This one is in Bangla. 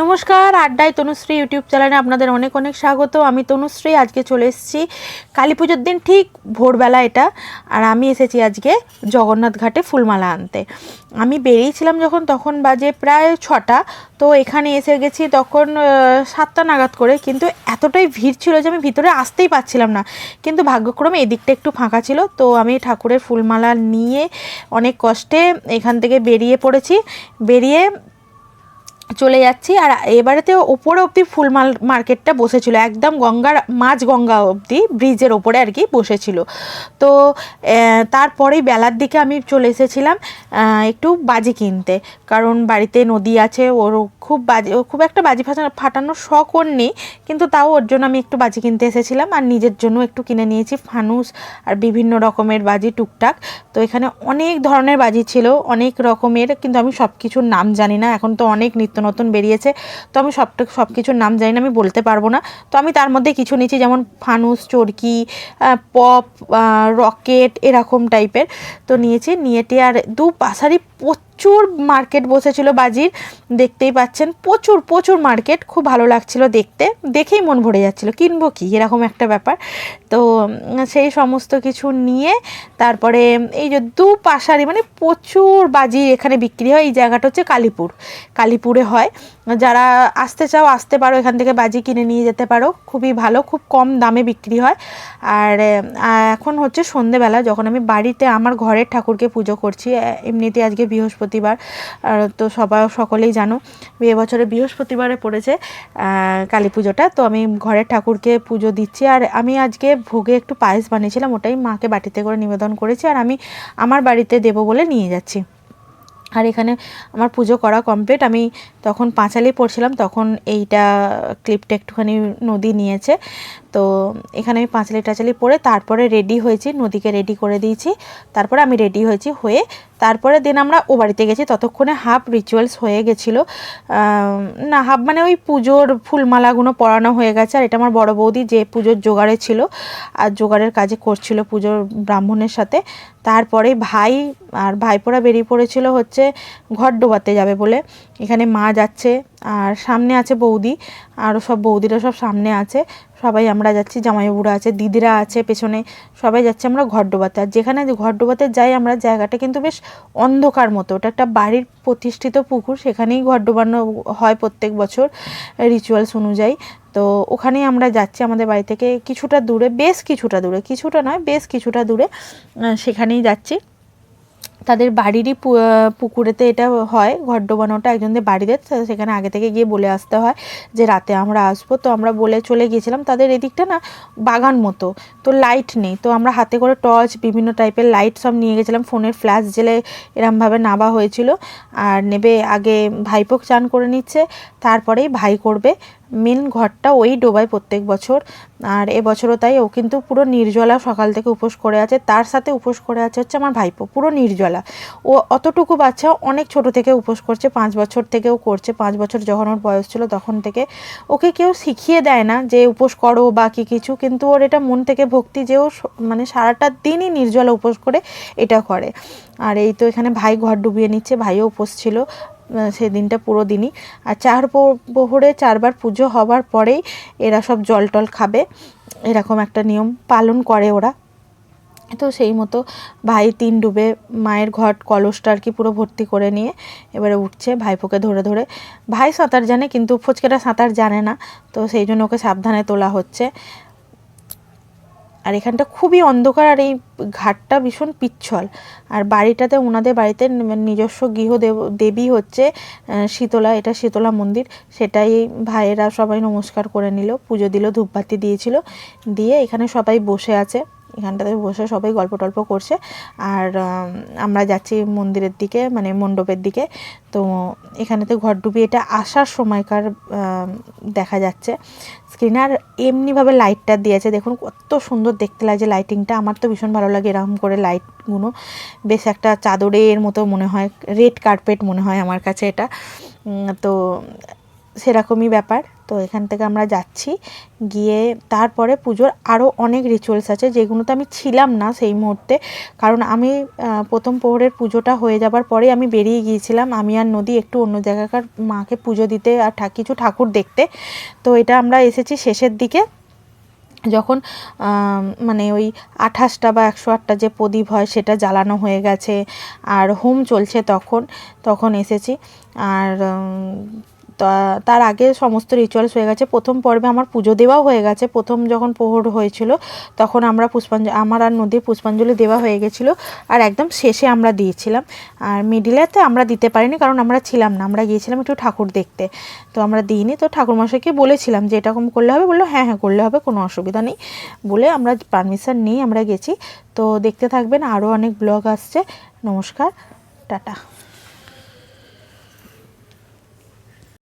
নমস্কার, আড্ডায় তনুশ্রী ইউটিউব চ্যানেলে আপনাদের অনেক অনেক স্বাগত। আমি তনুশ্রী, আজকে চলে এসেছি কালী পুজোর দিন ঠিক ভোরবেলা এটা। আর আমি এসেছি আজকে জগন্নাথ ঘাটে ফুলমালা আনতে। আমি বেরিয়েছিলাম যখন, তখন বাজে প্রায় ছটা। তো এখানে এসে গেছি তখন সাতটা নাগাদ করে। কিন্তু এতটাই ভিড় ছিল যে আমি ভিতরে আসতেই পারছিলাম না। কিন্তু ভাগ্যক্রমে এদিকটা একটু ফাঁকা ছিল। তো আমি ঠাকুরের ফুলমালা নিয়ে অনেক কষ্টে এখান থেকে বেরিয়ে পড়েছি। বেরিয়ে চলে যাচ্ছি আর এবারেতে ওপরে অবধি ফুল মাল মার্কেটটা বসেছিল, একদম গঙ্গার মাঝ গঙ্গা অবধি, ব্রিজের ওপরে আর কি বসেছিল। তো তারপরেই বেলার দিকে আমি চলে এসেছিলাম একটু বাজি কিনতে। কারণ বাড়িতে নদী আছে, ওর খুব বাজি খুব একটা বাজি ফাটানো ফাটানোর শখ ওর নেই, কিন্তু তাও ওর জন্য আমি একটু বাজি কিনতে এসেছিলাম আর নিজের জন্য একটু কিনে নিয়েছি ফানুস আর বিভিন্ন রকমের বাজি, টুকটাক। তো এখানে অনেক ধরনের বাজি ছিল, অনেক রকমের, কিন্তু আমি সব কিছুর নাম জানি না, এখন তো অনেক নিত্য নতুন বেরিয়েছে। তো আমি সবটা সব কিছুর নাম জানি না, আমি বলতে পারব না। তো আমি তার মধ্যে কিছু নিয়েছি, যেমন ফানুস, চরকি পপ রকেট, এরকম টাইপের তো নিয়েছি নিয়েটি আর দু পাশারই প্রচুর মার্কেট বসেছিল বাজির, দেখতেই পাচ্ছেন, প্রচুর প্রচুর মার্কেট খুব ভালো লাগছিল দেখতে, দেখেই মন ভরে যাচ্ছিল, কিনবো কি? এরকম একটা ব্যাপার। তো সেই সমস্ত কিছু নিয়ে, তারপরে এই যে দু পাশারি মানে প্রচুর বাজি এখানে বিক্রি হয়, এই জায়গাটা হচ্ছে কালীপুর। কালীপুরে হয়। যারা আসতে চাও, আসতে পারো, এখান থেকে বাজি কিনে নিয়ে যেতে পারো। খুবই ভালো, খুব কম দামে বিক্রি হয়। আর এখন হচ্ছে সন্ধেবেলা, যখন আমি বাড়িতে, আমার ঘরের ঠাকুরকে পুজো করছি এমনিতে আজকে বৃহস্পতিবার তো সবাই সকলেই জানো, এ বছরে বৃহস্পতিবারে পড়েছে কালী পুজোটা। তো আমি ঘরের ঠাকুরকে পুজো দিচ্ছি, আর আমি আজকে ভোগে একটু পায়েস বানিয়েছিলাম, ওটাই মাকে বাটিতে করে নিবেদন করেছি, আর আমি আমার বাড়িতে দেবো বলে নিয়ে যাচ্ছি। আর এখানে আমার পুজো করা কমপ্লিট, আমি তখন পাঁচালি পড়ছিলাম, তখন এইটা ক্লিপটা একটুখানি নদী নিয়েছে। তো এখানে আমি পাঁচালি টাচালি পরে তারপরে রেডি হয়েছি, নদীকে রেডি করে দিয়েছি। তারপরে আমি রেডি হয়েছি হয়ে তারপরে দিন আমরা ও বাড়িতে গেছি। ততক্ষণে হাফ রিচুয়ালস হয়ে গেছিল। না হাফ মানে ওই পুজোর ফুলমালাগুলো পরানো হয়ে গেছে। আর এটা আমার বড় বৌদি যে পুজোর জোগাড়ে ছিল আর জোগাড়ের কাজে করছিল পুজোর ব্রাহ্মণের সাথে। তারপরে ভাই আর ভাইপোরা বেরিয়ে পড়েছিল হচ্ছে ঘর ডোবাতে যাবে বলে। এখানে মা যাচ্ছে। আর সামনে আছে বৌদি আরও সব বৌদিরা সব সামনে আছে। সবাই আমরা যাচ্ছি, জামাইবাবুরা আছে, দিদিরা আছে পেছনে, সবাই যাচ্ছে আমরা ঘর ডোবাতে আর যেখানে ঘর ডোবাতে যাই আমরা, জায়গাটা কিন্তু বেশ অন্ধকার মতো। ওটা একটা বাড়ির প্রতিষ্ঠিত পুকুর, সেখানেই ঘর ডোবানো হয় প্রত্যেক বছর রিচুয়ালস অনুযায়ী। তো ওখানেই আমরা যাচ্ছি আমাদের বাড়ি থেকে কিছুটা দূরে, বেশ কিছুটা দূরে, কিছুটা নয়, বেশ কিছুটা দূরে সেখানেই যাচ্ছি। তাদের বাড়িরই পুকুরেতে এটা হয়, ঘর ডোবানোটা একজনদের বাড়িতে সেখানে আগে থেকে গিয়ে বলে আসতে হয় যে রাতে আমরা আসব। তো আমরা বলে চলে গিয়েছিলাম, তাদের এদিকটা না বাগান মতো, তো লাইট নেই। তো আমরা হাতে করে টর্চ বিভিন্ন টাইপের লাইট সব নিয়ে গেছিলাম, ফোনের ফ্ল্যাশ জেলে এরমভাবে নাবা হয়েছিল। আর নেবে আগে ভাইপোক চান করে নিচ্ছে, তারপরেই ভাই করবে। মেন ঘরটা ওই ডোবায় প্রত্যেক বছর। আর এবছরও তাই, ও কিন্তু পুরো নির্জলা সকাল থেকে উপোস করে আছে, তার সাথে উপোস করে আছে হচ্ছে আমার ভাইপো, পুরো নির্জলা। ও অতটুকু বাচ্চা অনেক ছোট থেকে উপোস করছে পাঁচ বছর থেকেও করছে। পাঁচ বছর যখন ওর বয়স ছিল তখন থেকে ওকে কেউ শিখিয়ে দেয় না যে উপোস করো বা কি কিছু কিন্তু ওর এটা মন থেকে ভক্তি যে ও মানে সারাটা দিনই নির্জলা উপোস করে এটা করে। আর এই তো এখানে ভাই ঘর ডুবিয়ে নিচ্ছে ভাইও উপোস ছিল আহ, সেদিনটা পুরো দিনই। আর চার প্রহরে চারবার পুজো হবার পরেই এরা সব জল টল খাবে। এরকম একটা নিয়ম পালন করে ওরা। তো সেই মতো ভাই তিন ডুবে মায়ের ঘট কলসটা আর কি পুরো ভর্তি করে নিয়ে এবারে উঠছে ভাইপোকে ধরে ধরে। ভাই সাঁতার জানে কিন্তু ফচকেটা সাঁতার জানে না, তো সেই জন্য ওকে সাবধানে তোলা হচ্ছে। আর এখানটা খুবই অন্ধকার আর এই ঘাটটা ভীষণ পিচ্ছল। আর বাড়িটাতে ওনাদের বাড়িতে ন- নিজস্ব গৃহদেব দেবী হচ্ছে শীতলা, এটা শীতলা মন্দির। সেটাই ভাইয়েরা সবাই নমস্কার করে নিল, পুজো দিল, ধূপবাতি দিয়েছিল। দিয়ে এখানে সবাই বসে আছে। এখানটাতে বসে সবাই গল্প টল্প করছে। আর আমরা যাচ্ছি মন্দিরের দিকে মানে মণ্ডপের দিকে। তো এখানেতে ঘর ডুবি এটা আসার সময়কার দেখা যাচ্ছে। স্ক্রিনে আর এমনিভাবে লাইটটা দিয়েছে। দেখুন কত সুন্দর দেখতে লাগছে লাইটিংটা আমার তো ভীষণ ভালো লাগে এরকম করে লাইটগুলো বেশ একটা চাদরের মতো মনে হয় রেড কার্পেট মনে হয় আমার কাছে এটা। তো সেরকমই ব্যাপার। তো এখান থেকে আমরা যাচ্ছি। গিয়ে তারপরে পুজোর আরও অনেক রিচুয়ালস আছে, যেগুলোতে আমি ছিলাম না সেই মুহূর্তে। কারণ আমি প্রথম প্রহরের পুজোটা হয়ে যাবার পরেই আমি বেরিয়ে গিয়েছিলাম আমি আর নদী একটু অন্য জায়গাকার মাকে পুজো দিতে আর কিছু ঠাকুর দেখতে। তো এটা আমরা এসেছি শেষের দিকে। যখন মানে ওই আঠাশটা বা একশো আটটা যে প্রদীপ হয় সেটা জ্বালানো হয়ে গেছে। আর হোম চলছে তখন তখন এসেছি। আর তার আগে সমস্ত রিচুয়ালস হয়ে গেছে। প্রথম পর্বে আমার পুজো দেওয়াও হয়ে গেছে। প্রথম যখন প্রহর হয়েছিল, তখন আমরা পুষ্পাঞ্জলি আমার আর নদীর পুষ্পাঞ্জলি দেওয়া হয়ে গেছিল। আর একদম শেষে আমরা দিয়েছিলাম। আর মিডিলেতে আমরা দিতে পারিনি, কারণ আমরা ছিলাম না। আমরা গিয়েছিলাম একটু ঠাকুর দেখতে। তো আমরা দিইনি। তো ঠাকুরমশাইকে বলেছিলাম যে এরকম করলে হবে? বলল হ্যাঁ হ্যাঁ করলে হবে, কোনো অসুবিধা নেই। বলে আমরা পারমিশন নিয়ে আমরা গেছি। তো দেখতে থাকবেন, আরও অনেক ব্লগ আসছে। নমস্কার, টাটা।